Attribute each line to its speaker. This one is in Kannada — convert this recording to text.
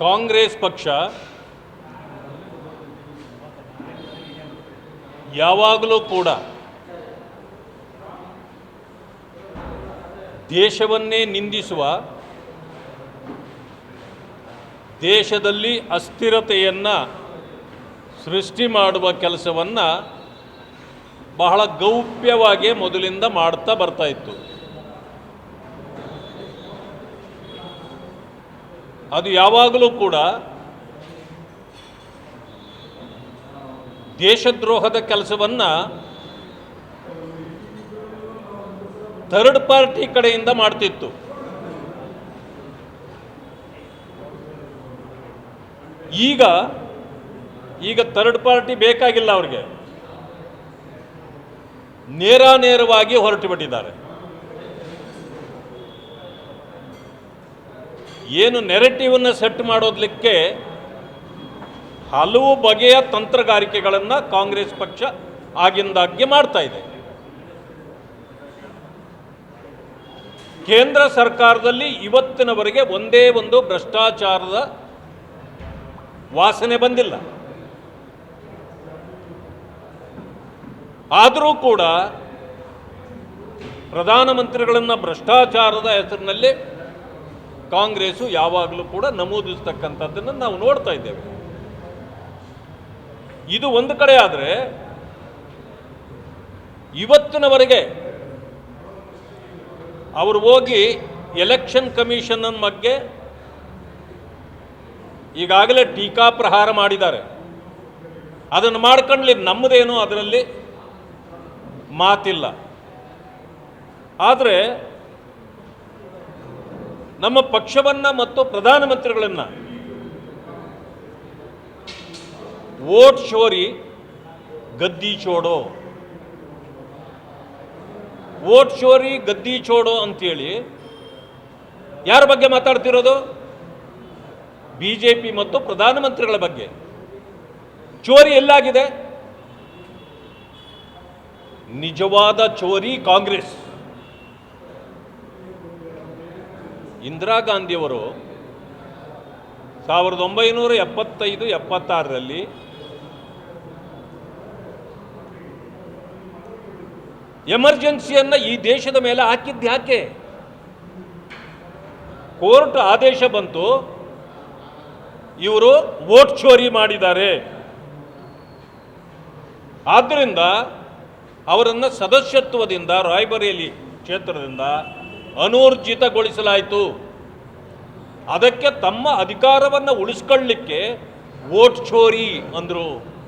Speaker 1: ಕಾಂಗ್ರೆಸ್ ಪಕ್ಷ ಯಾವಾಗಲೂ ಕೂಡ ದೇಶವನ್ನೇ ನಿಂದಿಸುವ ದೇಶದಲ್ಲಿ ಅಸ್ಥಿರತೆಯನ್ನು ಸೃಷ್ಟಿ ಮಾಡುವ ಕೆಲಸವನ್ನು ಬಹಳ ಗೌಪ್ಯವಾಗಿ ಮೊದಲಿಂದ ಮಾಡ್ತಾ ಬರ್ತಾ ಅದು ಯಾವಾಗಲೂ ಕೂಡ ದೇಶದ್ರೋಹದ ಕೆಲಸವನ್ನು ಥರ್ಡ್ ಪಾರ್ಟಿ ಕಡೆಯಿಂದ ಮಾಡ್ತಿತ್ತು. ಈಗ ಈಗ ಥರ್ಡ್ ಪಾರ್ಟಿ ಬೇಕಾಗಿಲ್ಲ ಅವ್ರಿಗೆ. ನೇರ ನೇರವಾಗಿ ಹೊರಟು ಬಿಟ್ಟಿದ್ದಾರೆ. ಏನು ನೆರೆಟಿವನ್ನು ಸೆಟ್ ಮಾಡೋದಕ್ಕೆ ಹಲವು ಬಗೆಯ ತಂತ್ರಗಾರಿಕೆಗಳನ್ನು ಕಾಂಗ್ರೆಸ್ ಪಕ್ಷ ಆಗಿಂದಾಗ್ಗೆ ಮಾಡ್ತಾ ಇದೆ. ಕೇಂದ್ರ ಸರ್ಕಾರದಲ್ಲಿ ಇವತ್ತಿನವರೆಗೆ ಒಂದೇ ಒಂದು ಭ್ರಷ್ಟಾಚಾರದ ವಾಸನೆ ಬಂದಿಲ್ಲ. ಆದರೂ ಕೂಡ ಪ್ರಧಾನಮಂತ್ರಿಗಳನ್ನು ಭ್ರಷ್ಟಾಚಾರದ ಹೆಸರಿನಲ್ಲಿ ಕಾಂಗ್ರೆಸ್ಸು ಯಾವಾಗಲೂ ಕೂಡ ನಮೂದಿಸ್ತಕ್ಕಂಥದ್ದನ್ನು ನಾವು ನೋಡ್ತಾ ಇದ್ದೇವೆ. ಇದು ಒಂದು ಕಡೆ ಆದರೆ ಇವತ್ತಿನವರೆಗೆ ಅವರು ಹೋಗಿ ಎಲೆಕ್ಷನ್ ಕಮಿಷನ್ ಬಗ್ಗೆ ಈಗಾಗಲೇ ಟೀಕಾ ಪ್ರಹಾರ ಮಾಡಿದ್ದಾರೆ. ಅದನ್ನು ಮಾಡ್ಕೊಂಡ್ಲಿ ನಮ್ಮದೇನು ಅದರಲ್ಲಿ ಮಾತಿಲ್ಲ. ಆದರೆ ನಮ್ಮ ಪಕ್ಷವನ್ನು ಮತ್ತು ಪ್ರಧಾನಮಂತ್ರಿಗಳನ್ನು ಓಟ್ ಶೋರಿ ಗದ್ದಿ ಚೋಡೋ. ಓಟ್ ಶೋರಿ ಗದ್ದಿ ಚೋಡೋ ಅಂತೇಳಿ ಯಾರ ಬಗ್ಗೆ ಮಾತಾಡ್ತಿರೋದು? ಬಿ ಜೆ ಪಿ ಮತ್ತು ಪ್ರಧಾನಮಂತ್ರಿಗಳ ಬಗ್ಗೆ. ಚೋರಿ ಎಲ್ಲಾಗಿದೆ? ನಿಜವಾದ ಚೋರಿ ಕಾಂಗ್ರೆಸ್. ಇಂದಿರಾ ಗಾಂಧಿಯವರು ಸಾವಿರದ ಒಂಬೈನೂರ ಎಪ್ಪತ್ತೈದು, ಎಪ್ಪತ್ತಾರರಲ್ಲಿ ಎಮರ್ಜೆನ್ಸಿಯನ್ನು ಈ ದೇಶದ ಮೇಲೆ ಹಾಕಿದ್ದು ಯಾಕೆ? ಕೋರ್ಟ್ ಆದೇಶ ಬಂತು, ಇವರು ವೋಟ್ ಚೋರಿ ಮಾಡಿದ್ದಾರೆ. ಆದ್ದರಿಂದ ಅವರನ್ನು ಸದಸ್ಯತ್ವದಿಂದ ರಾಯ್ಬರೇಲಿ ಕ್ಷೇತ್ರದಿಂದ ಅನೂರ್ಜಿತಗೊಳಿಸಲಾಯಿತು. ಅದಕ್ಕೆ ತಮ್ಮ ಅಧಿಕಾರವನ್ನು ಉಳಿಸ್ಕೊಳ್ಳಿಕ್ಕೆ ವೋಟ್ ಚೋರಿ ಅಂದರು.